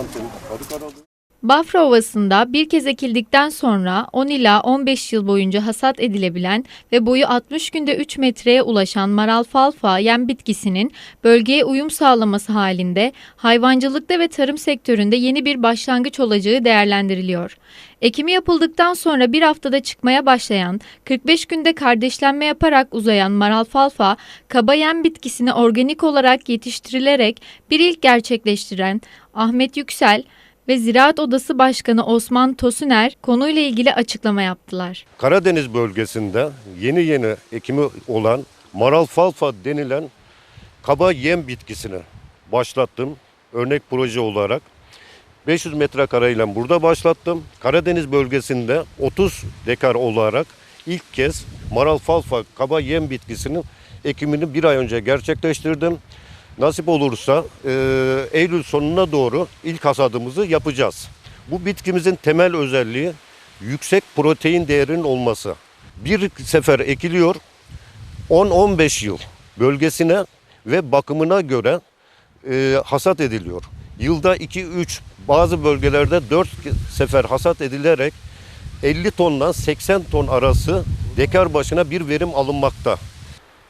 santim arık aralığı. Bafra Ovası'nda bir kez ekildikten sonra 10 ila 15 yıl boyunca hasat edilebilen ve boyu 60 günde 3 metreye ulaşan maralfalfa yem bitkisinin bölgeye uyum sağlaması halinde hayvancılıkta ve tarım sektöründe yeni bir başlangıç olacağı değerlendiriliyor. Ekimi yapıldıktan sonra bir haftada çıkmaya başlayan, 45 günde kardeşlenme yaparak uzayan maralfalfa, kaba yem bitkisini organik olarak yetiştirilerek bir ilk gerçekleştiren Ahmet Yüksel, ve Ziraat Odası Başkanı Osman Tosuner konuyla ilgili açıklama yaptılar. Karadeniz bölgesinde yeni yeni ekimi olan maralfalfa denilen kaba yem bitkisini başlattım. Örnek proje olarak 500 metrekareyle burada başlattım. Karadeniz bölgesinde 30 dekar olarak ilk kez maralfalfa kaba yem bitkisinin ekimini bir ay önce gerçekleştirdim. Nasip olursa e, Eylül sonuna doğru ilk hasadımızı yapacağız. Bu bitkimizin temel özelliği yüksek protein değerinin olması. Bir sefer ekiliyor 10-15 yıl bölgesine ve bakımına göre e, hasat ediliyor. Yılda 2-3 bazı bölgelerde 4 sefer hasat edilerek 50 tondan 80 ton arası dekar başına bir verim alınmakta.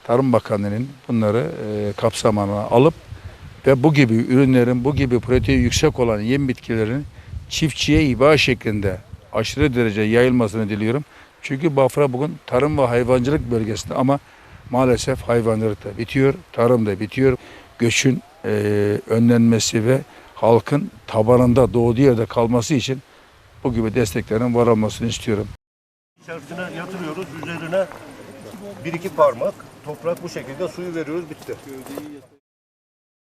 Tarım Bakanlığı'nın bunları e, kapsamına alıp ve bu gibi ürünlerin, bu gibi protein yüksek olan yem bitkilerin çiftçiye iba şeklinde aşırı derece yayılmasını diliyorum. Çünkü Bafra bugün tarım ve hayvancılık bölgesinde ama maalesef hayvancılık da bitiyor, tarım da bitiyor. Göçün e, önlenmesi ve halkın tabanında doğduğu yerde kalması için bu gibi desteklerin var olmasını istiyorum. İçerisine yatırıyoruz, üzerine bir iki parmak toprak bu şekilde suyu veriyoruz bitti.